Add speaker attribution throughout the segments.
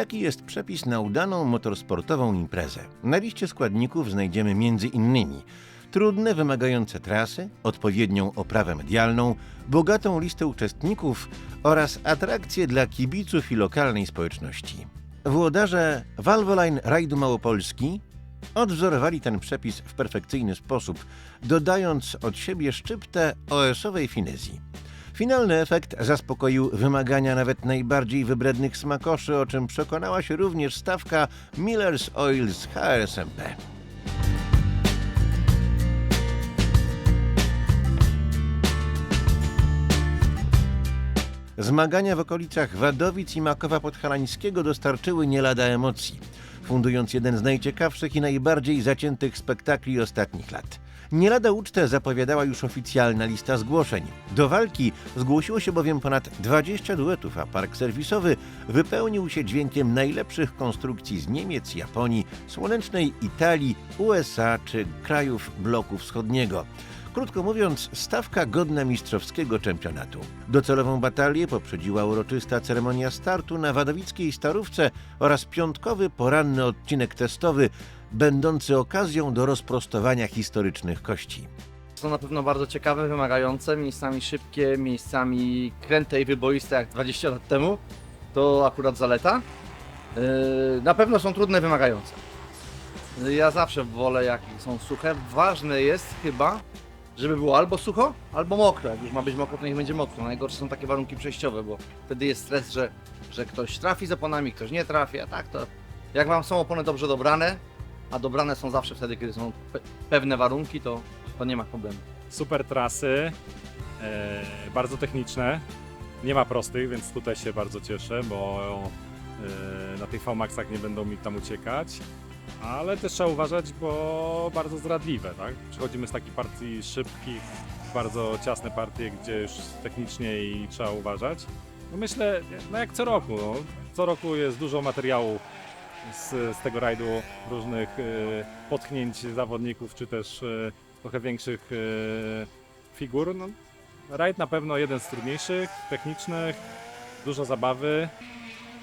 Speaker 1: Jaki jest przepis na udaną motorsportową imprezę? Na liście składników znajdziemy między innymi trudne, wymagające trasy, odpowiednią oprawę medialną, bogatą listę uczestników oraz atrakcje dla kibiców i lokalnej społeczności. Włodarze Valvoline Rajdu Małopolski odwzorowali ten przepis w perfekcyjny sposób, dodając od siebie szczyptę OS-owej finezji. Finalny efekt zaspokoił wymagania nawet najbardziej wybrednych smakoszy, o czym przekonała się również stawka Miller's Oil z HRSMP. Zmagania w okolicach Wadowic i Makowa Podhalańskiego dostarczyły nie lada emocji, fundując jeden z najciekawszych i najbardziej zaciętych spektakli ostatnich lat. Nie lada ucztę zapowiadała już oficjalna lista zgłoszeń. Do walki zgłosiło się bowiem ponad 20 duetów, a park serwisowy wypełnił się dźwiękiem najlepszych konstrukcji z Niemiec, Japonii, słonecznej Italii, USA czy krajów bloku wschodniego. Krótko mówiąc, stawka godna mistrzowskiego czempionatu. Docelową batalię poprzedziła uroczysta ceremonia startu na wadowickiej starówce oraz piątkowy poranny odcinek testowy, będący okazją do rozprostowania historycznych kości.
Speaker 2: Są na pewno bardzo ciekawe, wymagające, miejscami szybkie, miejscami kręte i wyboiste jak 20 lat temu. To akurat zaleta. Yy, Na pewno są trudne, wymagające. Yy, Ja zawsze wolę jak są suche. Ważne jest chyba, żeby było albo sucho, albo mokro. Jak już ma być mokro, to niech będzie mokro. Najgorsze są takie warunki przejściowe, bo wtedy jest stres, że, że ktoś trafi z oponami, ktoś nie trafi, a tak to jak wam są opony dobrze dobrane, a dobrane są zawsze wtedy, kiedy są pe- pewne warunki, to, to nie ma problemu.
Speaker 3: super trasy, e, bardzo techniczne. Nie ma prostych, więc tutaj się bardzo cieszę, bo e, na tych VMAXach nie będą mi tam uciekać. Ale też trzeba uważać, bo bardzo zdradliwe, tak? Przechodzimy z takich partii szybkich, bardzo ciasne partie, gdzie już technicznie i trzeba uważać. No myślę, no jak co roku, no, co roku jest dużo materiału z, z tego rajdu, różnych e, potknięć zawodników, czy też e, trochę większych e, figur. No, rajd na pewno jeden z trudniejszych, technicznych, dużo zabawy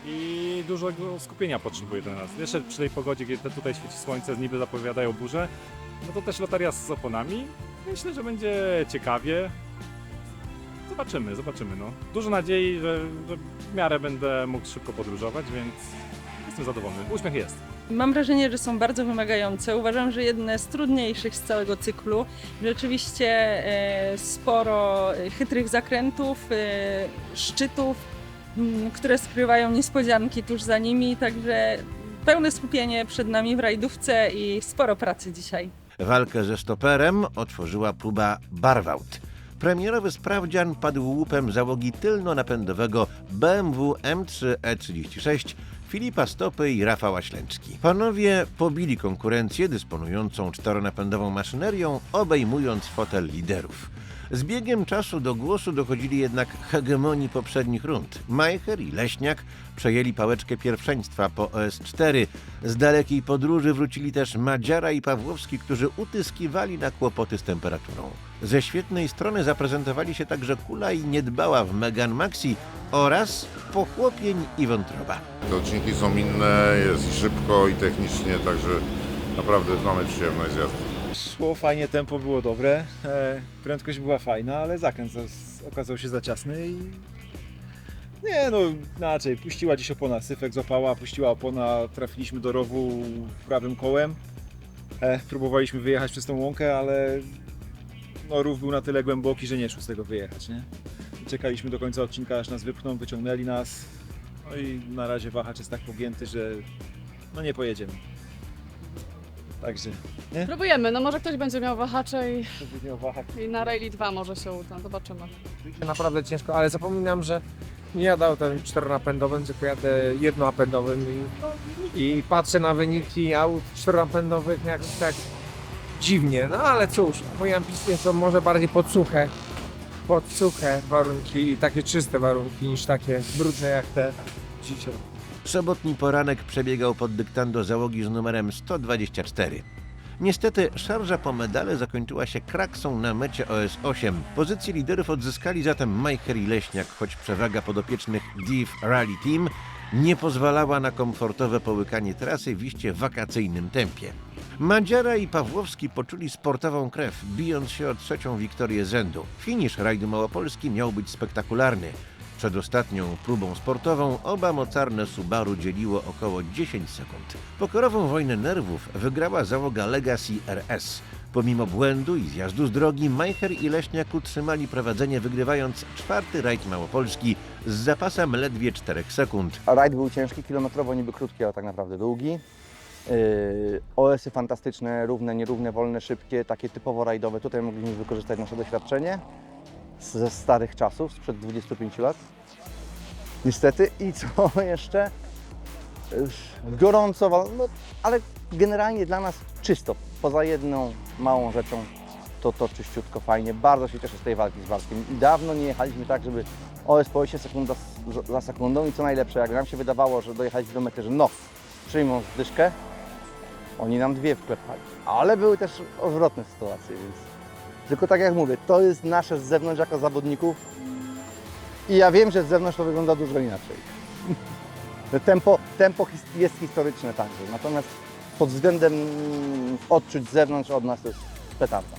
Speaker 3: i dużego skupienia potrzebuje ten raz. Jeszcze przy tej pogodzie, kiedy tutaj świeci słońce, niby zapowiadają burzę, no to też loteria z oponami. Myślę, że będzie ciekawie. Zobaczymy, zobaczymy. No. Dużo nadziei, że, że w miarę będę mógł szybko podróżować, więc jestem zadowolony. Uśmiech jest.
Speaker 4: Mam wrażenie, że są bardzo wymagające. Uważam, że jedne z trudniejszych z całego cyklu. Rzeczywiście e, sporo chytrych zakrętów, e, szczytów, które skrywają niespodzianki tuż za nimi, także pełne skupienie przed nami w rajdówce i sporo pracy dzisiaj.
Speaker 1: Walkę ze stoperem otworzyła próba Barwałt. Premierowy sprawdzian padł łupem załogi tylno-napędowego BMW M3 E36 Filipa Stopy i Rafała Ślęczki. Panowie pobili konkurencję dysponującą czteronapędową maszynerią, obejmując fotel liderów. Z biegiem czasu do głosu dochodzili jednak hegemonii poprzednich rund. Majcher i Leśniak przejęli pałeczkę pierwszeństwa po OS4. Z dalekiej podróży wrócili też Madziara i Pawłowski, którzy utyskiwali na kłopoty z temperaturą. Ze świetnej strony zaprezentowali się także Kula i Niedbała w Megan Maxi oraz Pochłopień i Wątroba.
Speaker 5: Te odcinki są inne, jest szybko i technicznie, także naprawdę mamy przyjemność z jazdy.
Speaker 6: Szło fajnie, tempo było dobre, e, prędkość była fajna, ale zakręt okazał się za ciasny i... Nie no, inaczej, puściła dziś opona, syfek złapała, puściła opona, trafiliśmy do rowu prawym kołem. E, próbowaliśmy wyjechać przez tą łąkę, ale no, rów był na tyle głęboki, że nie szło z tego wyjechać, nie? Czekaliśmy do końca odcinka, aż nas wypchną, wyciągnęli nas. No i na razie wahacz jest tak pogięty, że no nie pojedziemy. Także
Speaker 7: Próbujemy, no może ktoś będzie miał wahacze i, i na Rally 2 może się uda, zobaczymy.
Speaker 8: naprawdę ciężko, ale zapominam, że nie jadę autem czteronapędowym, tylko jadę jednonapędowym i, i patrzę na wyniki aut czteronapędowych jakoś tak dziwnie, no ale cóż, moje ambicje są może bardziej pod suche, pod suche warunki i takie czyste warunki niż takie brudne jak te dzisiaj.
Speaker 1: Sobotni poranek przebiegał pod dyktando załogi z numerem 124. Niestety szarża po medale zakończyła się kraksą na mecie OS8. Pozycję liderów odzyskali zatem Majcher i Leśniak, choć przewaga podopiecznych Div Rally Team nie pozwalała na komfortowe połykanie trasy w iście wakacyjnym tempie. Madziara i Pawłowski poczuli sportową krew, bijąc się o trzecią wiktorię z rzędu. Finisz rajdu Małopolski miał być spektakularny. Przed ostatnią próbą sportową oba mocarne Subaru dzieliło około 10 sekund. Pokorową wojnę nerwów wygrała załoga Legacy RS. Pomimo błędu i zjazdu z drogi, Majcher i Leśniak utrzymali prowadzenie, wygrywając czwarty rajd Małopolski z zapasem ledwie 4 sekund.
Speaker 2: Rajd był ciężki, kilometrowo niby krótki, ale tak naprawdę długi. Yy, OS-y fantastyczne, równe, nierówne, wolne, szybkie, takie typowo rajdowe. Tutaj mogliśmy wykorzystać nasze doświadczenie ze starych czasów, sprzed 25 lat. Niestety. I co jeszcze? Gorąco, no, ale generalnie dla nas czysto. Poza jedną małą rzeczą, to to czyściutko, fajnie. Bardzo się cieszę z tej walki z Bartkiem. Dawno nie jechaliśmy tak, żeby OS po się sekunda za sekundą i co najlepsze, jak nam się wydawało, że dojechaliśmy do mety, że no, przyjmą zdyszkę, oni nam dwie wklepali. Ale były też odwrotne sytuacje, więc tylko tak jak mówię, to jest nasze z zewnątrz jako zawodników i ja wiem, że z zewnątrz to wygląda dużo inaczej. tempo, tempo jest historyczne także, natomiast pod względem mm, odczuć z zewnątrz od nas to jest petarda.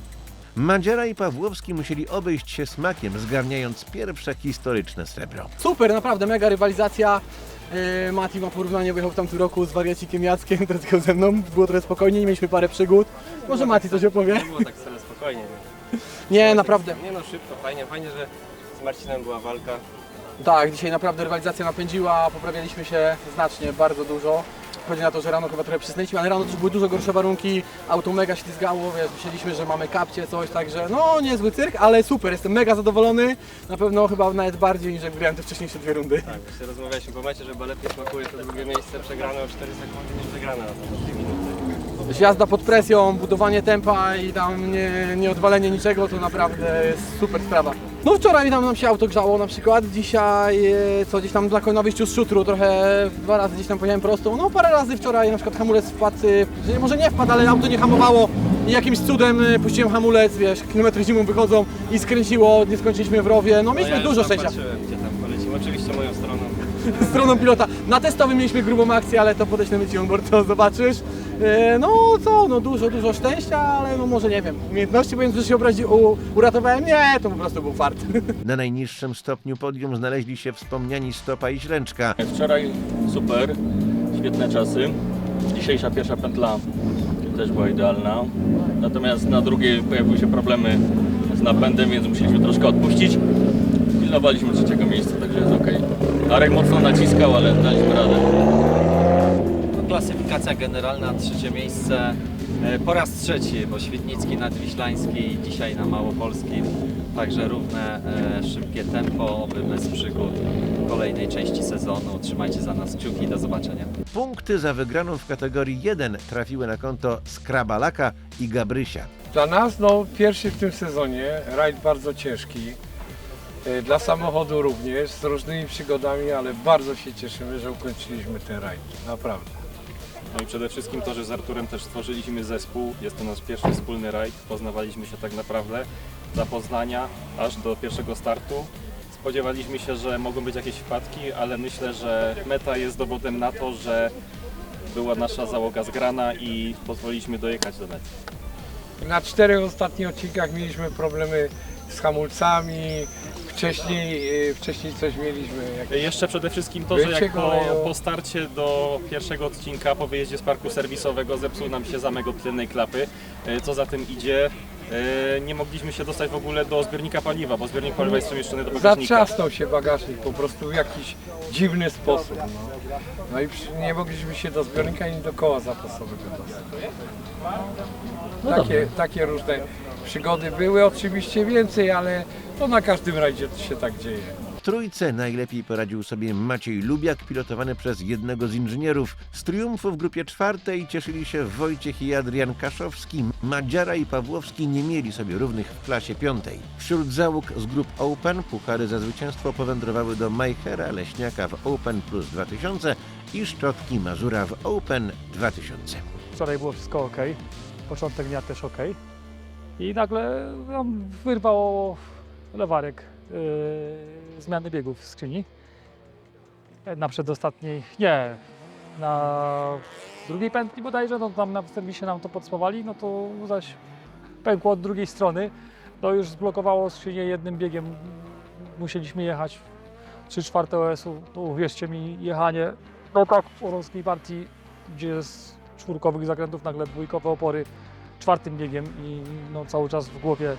Speaker 1: Madziara i Pawłowski musieli obejść się smakiem, zgarniając pierwsze historyczne srebro.
Speaker 9: Super, naprawdę, mega rywalizacja. Yy, Mati ma porównanie, bo jechał w tamtym roku z wariacikiem Jackiem, teraz ze mną, było trochę spokojniej, mieliśmy parę przygód. Może Mati coś opowie?
Speaker 10: Nie było tak wcale spokojnie.
Speaker 9: Nie, naprawdę.
Speaker 10: Nie no, szybko, fajnie, fajnie, że z Marcinem była walka.
Speaker 9: Tak, dzisiaj naprawdę rywalizacja napędziła, poprawialiśmy się znacznie, bardzo dużo. Chodzi na to, że rano chyba trochę przysnęliśmy, ale rano też były dużo gorsze warunki, auto mega ślizgało, wiesz, myśleliśmy, że mamy kapcie, coś, także no niezły cyrk, ale super, jestem mega zadowolony, na pewno chyba nawet bardziej niż jak wygrałem te wcześniejsze dwie rundy.
Speaker 10: Tak, właśnie rozmawialiśmy po mecie, że chyba lepiej smakuje to drugie miejsce przegrane o 4 sekundy niż wygrane o tam 2 minuty.
Speaker 9: Jazda pod presją, budowanie tempa i tam nie, nie odwalenie niczego to naprawdę jest super sprawa. No wczoraj tam nam się auto grzało na przykład, dzisiaj e, co gdzieś tam dla na wyjściu z szutru trochę dwa razy gdzieś tam pojechałem prosto, no parę razy wczoraj na przykład hamulec wpadł, e, może nie wpadł, ale auto nie hamowało i jakimś cudem e, puściłem hamulec, wiesz, kilometry zimą wychodzą i skręciło, nie skończyliśmy w rowie, no mieliśmy
Speaker 10: już
Speaker 9: dużo szczęścia.
Speaker 10: Patrzyłem, gdzie tam polecimy, oczywiście moją stroną.
Speaker 9: stroną pilota. Na testowym mieliśmy grubą akcję, ale to podeślemy Ci onboard, to zobaczysz. E, No co, no dużo, dużo szczęścia, ale no może nie wiem, umiejętności, bo że się obrazi, u, uratowałem, nie, to po prostu był fart.
Speaker 1: Na najniższym stopniu podium znaleźli się wspomniani Stopa i Źręczka.
Speaker 11: Wczoraj super, świetne czasy. Dzisiejsza pierwsza pętla też była idealna. Natomiast na drugiej pojawiły się problemy z napędem, więc musieliśmy troszkę odpuścić. Pilnowaliśmy trzeciego miejsca, także jest ok. Arek mocno naciskał, ale daliśmy radę.
Speaker 10: Klasyfikacja generalna, trzecie miejsce. E, Po raz trzeci, bo Świetnicki nadwiślański, dzisiaj na Małopolskim. Także równe, e, szybkie tempo, oby bez przygód w kolejnej części sezonu. Trzymajcie za nas kciuki, do zobaczenia.
Speaker 1: Punkty za wygraną w kategorii 1 trafiły na konto Skrabalaka i Gabrysia.
Speaker 12: Dla nas, no pierwszy w tym sezonie, rajd bardzo ciężki. E, Dla samochodu również, z różnymi przygodami, ale bardzo się cieszymy, że ukończyliśmy ten rajd. Naprawdę.
Speaker 3: No i przede wszystkim to, że z Arturem też stworzyliśmy zespół. Jest to nasz pierwszy wspólny rajd. Poznawaliśmy się tak naprawdę za Poznania aż do pierwszego startu. Spodziewaliśmy się, że mogą być jakieś wpadki, ale myślę, że meta jest dowodem na to, że była nasza załoga zgrana i pozwoliliśmy dojechać do mety.
Speaker 12: Na czterech ostatnich odcinkach mieliśmy problemy z hamulcami. Wcześniej, e, wcześniej coś mieliśmy. Jakieś...
Speaker 3: Jeszcze przede wszystkim to, że jak po, po starcie do pierwszego odcinka, po wyjeździe z parku serwisowego zepsuł nam się zamek od tylnej klapy. E, Co za tym idzie, e, nie mogliśmy się dostać w ogóle do zbiornika paliwa, bo zbiornik paliwa jest przemieszczony do bagażnika.
Speaker 12: Zatrzasnął się bagażnik po prostu w jakiś dziwny sposób. No, no i przy- nie mogliśmy się do zbiornika ani do koła zapasowego dostać. takie, takie różne przygody były, oczywiście więcej, ale to na każdym rajdzie się tak dzieje.
Speaker 1: W trójce najlepiej poradził sobie Maciej Lubiak, pilotowany przez jednego z inżynierów. Z triumfu w grupie czwartej cieszyli się Wojciech i Adrian Kaszowski. Madziara i Pawłowski nie mieli sobie równych w klasie piątej. Wśród załóg z grup Open puchary za zwycięstwo powędrowały do Majchera Leśniaka w Open Plus 2000 i Szczotki Mazura w Open 2000.
Speaker 13: Wczoraj było wszystko ok, początek dnia też ok. I nagle nam wyrwał lewarek yy, zmiany biegów w skrzyni. na przedostatniej, nie, na drugiej pętli bodajże, no tam na serwisie nam to podspawali, no to zaś pękło od drugiej strony. To już zblokowało skrzynię jednym biegiem. Musieliśmy jechać 3 czwarte OS-u. To uwierzcie mi, jechanie no tak w orowskiej partii, gdzie z czwórkowych zakrętów nagle dwójkowe opory czwartym biegiem i no cały czas w głowie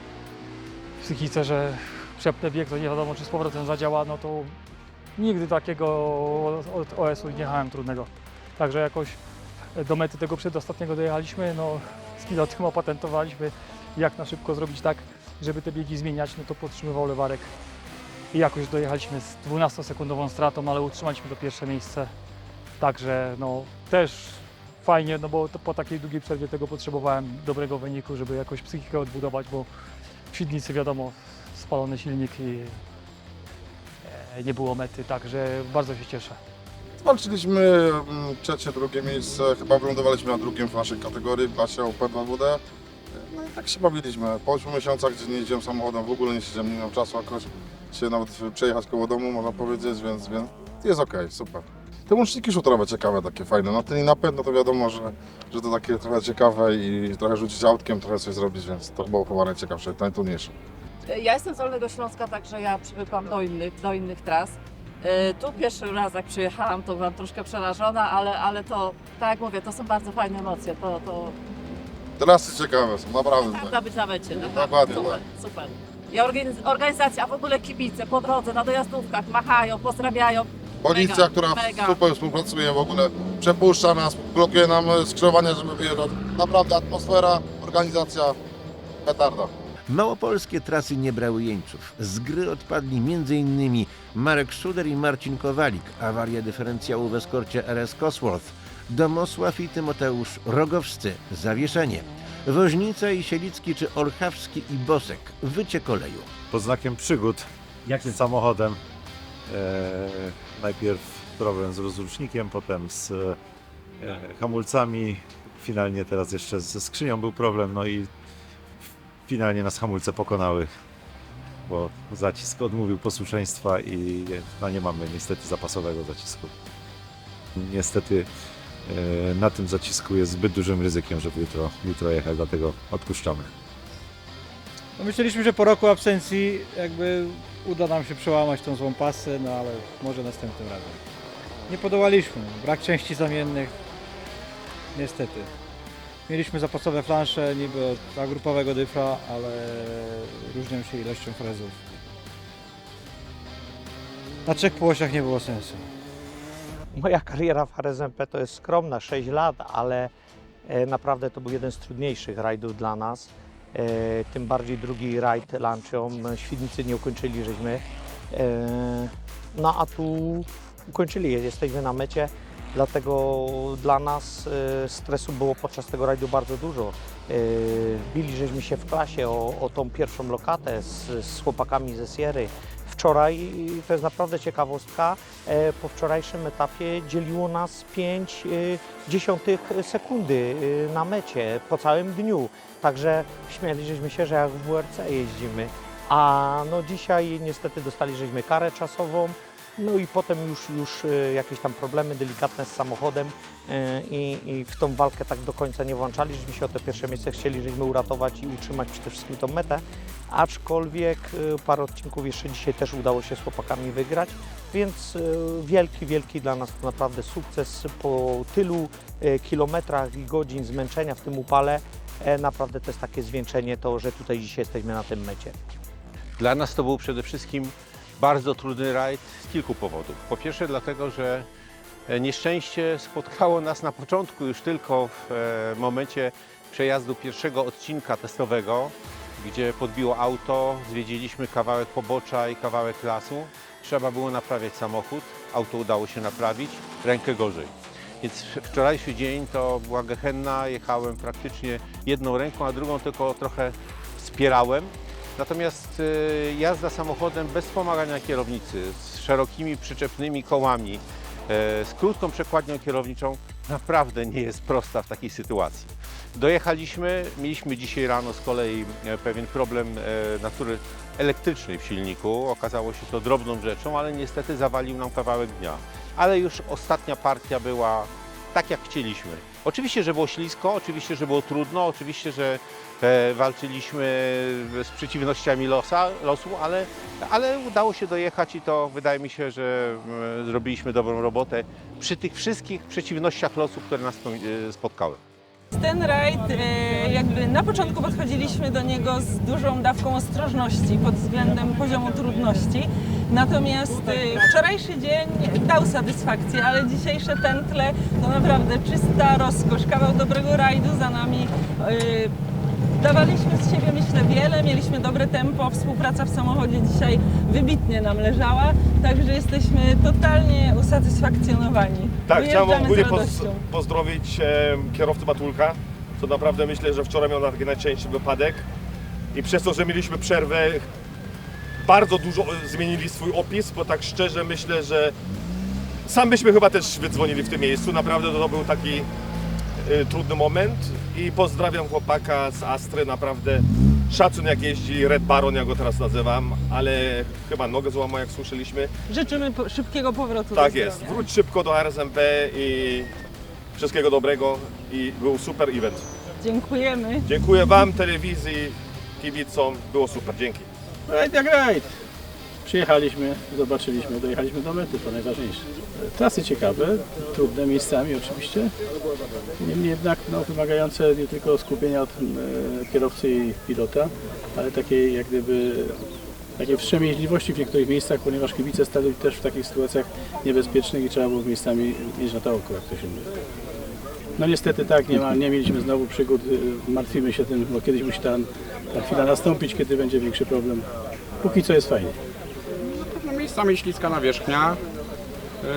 Speaker 13: w psychice, że przepnę bieg, to nie wiadomo czy z powrotem zadziała, no to nigdy takiego od OS-u nie jechałem trudnego. Także jakoś do mety tego przedostatniego dojechaliśmy, no z pilotem opatentowaliśmy jak na szybko zrobić tak, żeby te biegi zmieniać, no to podtrzymywał lewarek i jakoś dojechaliśmy z 12-sekundową stratą, ale utrzymaliśmy to pierwsze miejsce. Także no też fajnie, no bo po takiej długiej przerwie tego potrzebowałem dobrego wyniku, żeby jakoś psychikę odbudować, bo w Świdnicy wiadomo, spalony silnik i e, nie było mety, także bardzo się cieszę.
Speaker 14: Walczyliśmy mm, trzecie, drugie miejsce, chyba wylądowaliśmy na drugim w naszej kategorii w klasie OP2WD. No i tak się bawiliśmy. Po 8 miesiącach, gdzie nie jeździłem samochodem, w ogóle nie siedziałem, nie miałem czasu jakoś się nawet przejechać koło domu, można powiedzieć, więc, więc jest okej, super. Te łączniki szutrowe ciekawe, takie fajne. No ten i napęd, no to wiadomo, że, że to takie trochę ciekawe i trochę rzucić autkiem, trochę coś zrobić, więc to było chyba najciekawsze, najtrudniejsze.
Speaker 4: Ja jestem z Dolnego Śląska, także ja przywykłam do innych, do innych tras. E, Tu pierwszy raz jak przyjechałam, to byłam troszkę przerażona, ale, ale to, tak jak mówię, to są bardzo fajne emocje. To, to
Speaker 14: Trasy ciekawe są, naprawdę.
Speaker 4: prawda być na mecie. naprawdę.
Speaker 14: Dokładnie,
Speaker 4: Super, super. I organiz- organizacja, a w ogóle kibice po drodze, na dojazdówkach machają, pozdrawiają.
Speaker 14: Policja,
Speaker 4: Mega,
Speaker 14: która
Speaker 4: mega.
Speaker 14: super współpracuje w ogóle, przepuszcza nas, blokuje nam skrzyżowanie, żeby wyjeżdżać. Naprawdę atmosfera, organizacja, petarda.
Speaker 1: Małopolskie trasy nie brały jeńców. Z gry odpadli m.in. Marek Szuder i Marcin Kowalik, awaria dyferencjału w eskorcie RS Cosworth, Domosław i Tymoteusz Rogowscy, zawieszenie, Woźnica i Sielicki czy Olchawski i Bosek, wycie koleju.
Speaker 15: pod znakiem przygód z samochodem. E, najpierw problem z rozrusznikiem, potem z e, hamulcami, finalnie teraz jeszcze ze skrzynią był problem, no i finalnie nas hamulce pokonały, bo zacisk odmówił posłuszeństwa i no nie mamy niestety zapasowego zacisku. Niestety e, na tym zacisku jest zbyt dużym ryzykiem, żeby jutro, jutro jechać, dlatego odpuszczamy.
Speaker 6: No myśleliśmy, że po roku absencji jakby uda nam się przełamać tą złą pasę, no ale może następnym razem. Nie podołaliśmy, brak części zamiennych, niestety. Mieliśmy zapasowe flansze niby od grupowego dyfra, ale różnią się ilością frezów. Na trzech płosiach nie było sensu.
Speaker 16: Moja kariera w RSMP to jest skromna, 6 lat, ale e, naprawdę to był jeden z trudniejszych rajdów dla nas. E, Tym bardziej drugi rajd Lancią. Świdnicy nie ukończyli żeśmy. E, No a tu ukończyli, jesteśmy na mecie. Dlatego dla nas e, stresu było podczas tego rajdu bardzo dużo. Bili żeśmy się w klasie o, o tą pierwszą lokatę z, z chłopakami ze Sierry. Wczoraj, to jest naprawdę ciekawostka, e, po wczorajszym etapie dzieliło nas 5 dziesiątych sekundy e, na mecie po całym dniu. Także śmialiśmy się, że jak w WRC jeździmy. A no dzisiaj niestety dostaliśmy karę czasową, no i potem już, już e, jakieś tam problemy delikatne z samochodem e, i, i w tą walkę tak do końca nie włączali, żeśmy się. O te pierwsze miejsce chcieli, żeśmy uratować i utrzymać przede wszystkim tą metę, aczkolwiek e, parę odcinków jeszcze dzisiaj też udało się z chłopakami wygrać, więc wielki, wielki dla nas to naprawdę sukces po tylu kilometrach i godzin zmęczenia w tym upale, naprawdę to jest takie zwieńczenie to, że tutaj dzisiaj jesteśmy na tym mecie.
Speaker 17: Dla nas to był przede wszystkim bardzo trudny rajd z kilku powodów. Po pierwsze dlatego, że e, nieszczęście spotkało nas na początku już tylko w e, momencie przejazdu pierwszego odcinka testowego, gdzie podbiło auto, zwiedziliśmy kawałek pobocza i kawałek lasu. Trzeba było naprawiać samochód, auto udało się naprawić, rękę gorzej. Więc wczorajszy dzień to była gehenna, jechałem praktycznie jedną ręką, a drugą tylko trochę wspierałem. Natomiast y, jazda samochodem bez wspomagania kierownicy, z szerokimi przyczepnymi kołami, e, z krótką przekładnią kierowniczą naprawdę nie jest prosta w takiej sytuacji. Dojechaliśmy, mieliśmy dzisiaj rano z kolei e, pewien problem e, natury elektrycznej w silniku. Okazało się to drobną rzeczą, ale niestety zawalił nam kawałek dnia. ale już ostatnia partia była tak, jak chcieliśmy. Oczywiście, że było ślisko, oczywiście, że było trudno, oczywiście, że e, walczyliśmy z przeciwnościami losa, losu, ale, ale udało się dojechać i to wydaje mi się, że e, zrobiliśmy dobrą robotę przy tych wszystkich przeciwnościach losu, które nas e, spotkały.
Speaker 18: Ten rajd, e, jakby na początku podchodziliśmy do niego z dużą dawką ostrożności pod względem poziomu trudności. Natomiast e, wczorajszy dzień dał satysfakcję, ale dzisiejsze pętle to naprawdę czysta rozkosz. Kawał dobrego rajdu za nami. Dawaliśmy z siebie, myślę, wiele, mieliśmy dobre tempo, współpraca w samochodzie dzisiaj wybitnie nam leżała, także jesteśmy totalnie usatysfakcjonowani.
Speaker 19: Tak, chciałem
Speaker 18: Wyjeżdżamy
Speaker 19: ogólnie
Speaker 18: z
Speaker 19: poz,
Speaker 18: radością.
Speaker 19: pozdrowić e, kierowcę Batulka, co naprawdę myślę, że wczoraj miał na taki najczęściej wypadek. I przez to, że mieliśmy przerwę, bardzo dużo e, zmienili swój opis, bo tak szczerze myślę, że sam byśmy chyba też wydzwonili w tym miejscu, naprawdę to był taki trudny moment i pozdrawiam chłopaka z Astry, naprawdę szacun jak jeździ, Red Baron ja go teraz nazywam, ale chyba nogę złamał jak słyszeliśmy.
Speaker 18: Życzymy po- szybkiego powrotu
Speaker 19: Tak
Speaker 18: do
Speaker 19: jest.
Speaker 18: zdrowia.
Speaker 19: Wróć szybko do RSMP i wszystkiego dobrego i był super event.
Speaker 18: Dziękujemy.
Speaker 19: Dziękuję Wam, telewizji, kibicom, było super, dzięki.
Speaker 20: Jak rajd. Przyjechaliśmy, zobaczyliśmy, dojechaliśmy do mety, to najważniejsze. Trasy ciekawe, trudne miejscami oczywiście. Niemniej jednak no, wymagające nie tylko skupienia od e, kierowcy i pilota, ale takiej jak gdyby takiej wstrzemięźliwości w niektórych miejscach, ponieważ kibice stali też w takich sytuacjach niebezpiecznych i trzeba było miejscami mieć na to oko, jak to się mówi. No niestety tak, nie, ma, nie mieliśmy znowu przygód, y, martwimy się tym, bo kiedyś musi ta, ta chwila nastąpić, kiedy będzie większy problem. Póki co jest fajnie.
Speaker 21: Miejscami śliska nawierzchnia. Yy,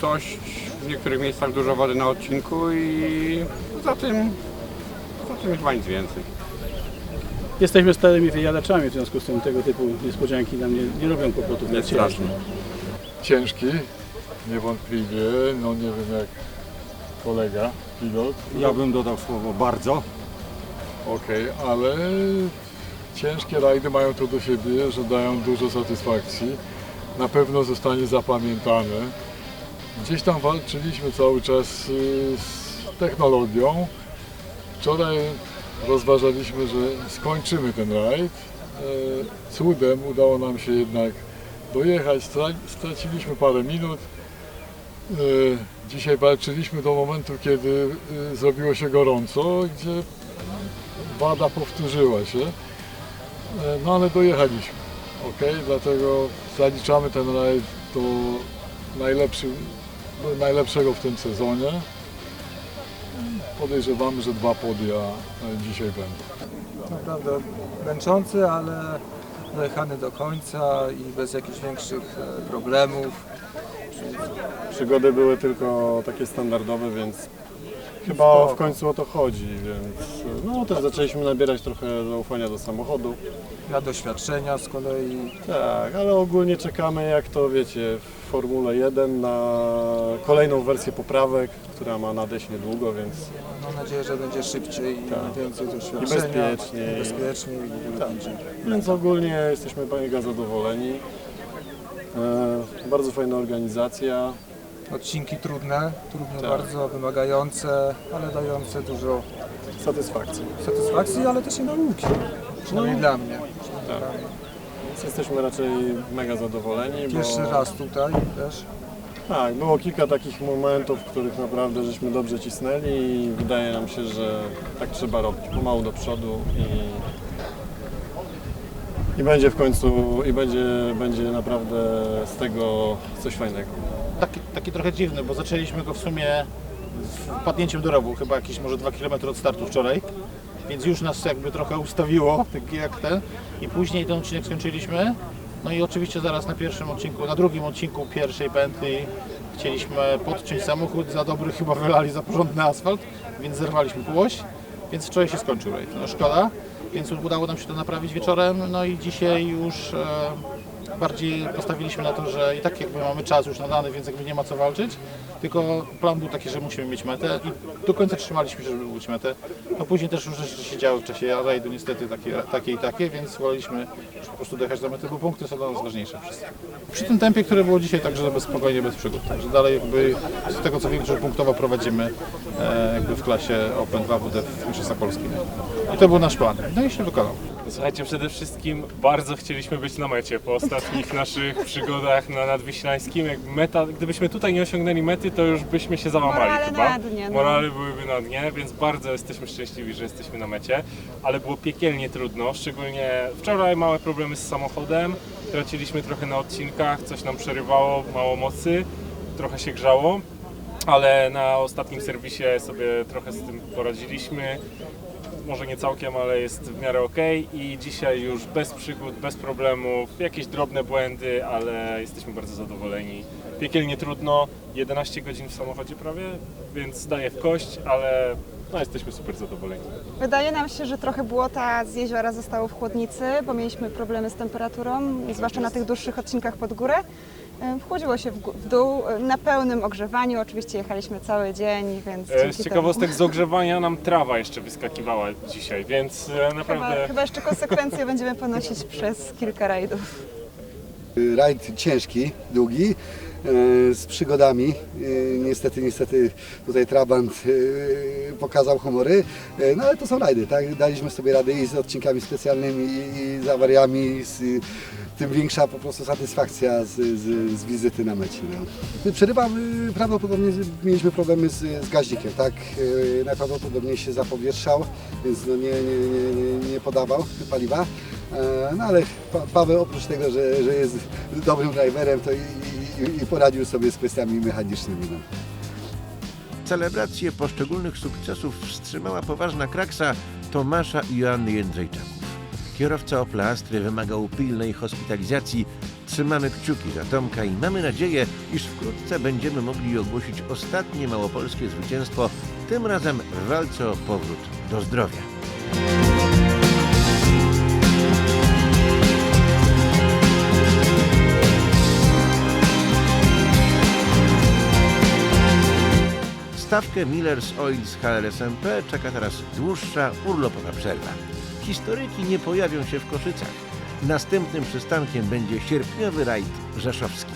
Speaker 21: dość w niektórych miejscach dużo wody na odcinku i poza tym, poza tym chyba nic więcej.
Speaker 20: Jesteśmy starymi wyjadaczami, w związku z tym tego typu niespodzianki nam nie, nie robią kłopotów.
Speaker 21: Nie strasznie.
Speaker 22: Ciężki, niewątpliwie, no nie wiem jak kolega, pilot.
Speaker 23: Ja bym dodał słowo bardzo.
Speaker 22: Okej, ale ciężkie rajdy mają to do siebie, że dają dużo satysfakcji. Na pewno zostanie zapamiętane. Gdzieś tam walczyliśmy cały czas y, z technologią. Wczoraj rozważaliśmy, że skończymy ten rajd. E, Cudem udało nam się jednak dojechać. Stra- Straciliśmy parę minut. E, Dzisiaj walczyliśmy do momentu, kiedy e, zrobiło się gorąco, gdzie wada powtórzyła się. E, No ale dojechaliśmy. Ok, dlatego zaliczamy ten rajd do, najlepszy, do najlepszego w tym sezonie. Podejrzewamy, że dwa podia e, dzisiaj będą.
Speaker 10: Naprawdę męczący, ale dojechany do końca i bez jakichś większych e, problemów.
Speaker 24: Przygody były tylko takie standardowe, więc chyba w końcu o to chodzi, więc no też zaczęliśmy nabierać trochę zaufania do samochodu.
Speaker 10: Ja doświadczenia z kolei.
Speaker 24: Tak, ale ogólnie czekamy jak to wiecie w Formule 1 na kolejną wersję poprawek, która ma nadejść niedługo, więc
Speaker 10: Mam nadzieję, że będzie szybciej i
Speaker 24: Tak.
Speaker 10: więcej
Speaker 24: i
Speaker 10: doświadczenia.
Speaker 24: bezpieczniej.
Speaker 10: i bezpieczniej i w ogóle
Speaker 24: Tak.
Speaker 10: będzie.
Speaker 24: Więc ogólnie jesteśmy mega zadowoleni. E, bardzo fajna organizacja.
Speaker 10: Odcinki trudne, trudne
Speaker 24: Tak.
Speaker 10: bardzo, wymagające, ale dające dużo
Speaker 24: satysfakcji.
Speaker 10: Satysfakcji, ale też i nauki. Przynajmniej
Speaker 24: No.
Speaker 10: dla mnie.
Speaker 24: Tak. Więc jesteśmy raczej mega zadowoleni.
Speaker 10: Pierwszy
Speaker 24: bo...
Speaker 10: raz tutaj też.
Speaker 24: Tak, było kilka takich momentów, w których naprawdę żeśmy dobrze cisnęli i wydaje nam się, że tak trzeba robić, pomału do przodu i, i będzie w końcu, i będzie, będzie naprawdę z tego coś fajnego.
Speaker 25: Taki, trochę dziwny, bo zaczęliśmy go w sumie wpadnięciem do rowu, chyba jakieś może 2 km od startu wczoraj, więc już nas jakby trochę ustawiło, tak jak ten, i później ten odcinek skończyliśmy. No i oczywiście zaraz na pierwszym odcinku, na drugim odcinku pierwszej pętli chcieliśmy podciąć samochód, za dobry chyba wylali za porządny asfalt, więc zerwaliśmy półoś, więc wczoraj się skończył rajd. No szkoda, więc udało nam się to naprawić wieczorem, no i dzisiaj już e, bardziej postawiliśmy na to, że i tak jakby mamy czas już nadany, więc jakby nie ma co walczyć, tylko plan był taki, że musimy mieć metę i do końca trzymaliśmy się, żeby mieć metę. No później też różne rzeczy się działy w czasie rajdu, niestety takie, takie i takie, więc woleliśmy już po prostu dojechać do mety, bo punkty są dla nas ważniejsze. Przy tym tempie, które było dzisiaj, także bez spokojnie, bez przygód. Także dalej jakby z tego co wiem, że punktowo prowadzimy e, jakby w klasie Open 2 WD w Mistrzostwach Polski. I to był nasz plan. No i się wykonał.
Speaker 18: Słuchajcie, przede wszystkim bardzo chcieliśmy być na mecie po ostatnich naszych przygodach na Nadwiślańskim. Jak meta, gdybyśmy tutaj nie osiągnęli mety, to już byśmy się załamali
Speaker 26: Morale
Speaker 18: chyba.
Speaker 26: na dnie, no.
Speaker 18: Morale byłyby na dnie, więc bardzo jesteśmy szczęśliwi, że jesteśmy na mecie. Ale było piekielnie trudno, szczególnie wczoraj małe problemy z samochodem. Traciliśmy trochę na odcinkach, coś nam przerywało, mało mocy, trochę się grzało. Ale na ostatnim serwisie sobie trochę z tym poradziliśmy może nie całkiem, ale jest w miarę ok i dzisiaj już bez przygód, bez problemów, jakieś drobne błędy, ale jesteśmy bardzo zadowoleni. Piekielnie trudno, 11 godzin w samochodzie prawie, więc daje w kość, ale no, jesteśmy super zadowoleni.
Speaker 26: Wydaje nam się, że trochę błota z jeziora zostało w chłodnicy, bo mieliśmy problemy z temperaturą, zwłaszcza na tych dłuższych odcinkach pod górę. E, Wchłodziło się w, gó- w dół e, na pełnym ogrzewaniu. Oczywiście jechaliśmy cały dzień, więc.
Speaker 18: E,
Speaker 26: dzięki
Speaker 18: Z ciekawostek
Speaker 26: temu-
Speaker 18: z ogrzewania nam trawa jeszcze wyskakiwała dzisiaj, więc e, naprawdę...
Speaker 26: Chyba, chyba jeszcze konsekwencje będziemy ponosić przez kilka rajdów.
Speaker 27: Rajd ciężki, długi, z przygodami. E, Niestety, niestety tutaj Trabant e, pokazał humory, E, no ale to są rajdy, tak? Daliśmy sobie radę i z odcinkami specjalnymi, i- z awariami, z, tym większa po prostu satysfakcja z, z, z wizyty na mecie. No. Przerywa, y, prawdopodobnie mieliśmy problemy z, z gaźnikiem, tak? Najprawdopodobniej się zapowietrzał, więc no nie, nie, nie, nie, podawał paliwa. E, No ale pa, Paweł oprócz tego, że, że jest dobrym driverem, to i, i, poradził sobie z kwestiami mechanicznymi. No.
Speaker 1: Celebrację poszczególnych sukcesów wstrzymała poważna kraksa Tomasza i Joanny Jędrzejczaków. Kierowca Opla Astry wymagał pilnej hospitalizacji. Trzymamy kciuki za Tomka i mamy nadzieję, iż wkrótce będziemy mogli ogłosić ostatnie małopolskie zwycięstwo, tym razem w walce o powrót do zdrowia. Stawkę Miller's Oils HLSMP czeka teraz dłuższa urlopowa przerwa. Historyki nie pojawią się w Koszycach. Następnym przystankiem będzie sierpniowy rajd rzeszowski.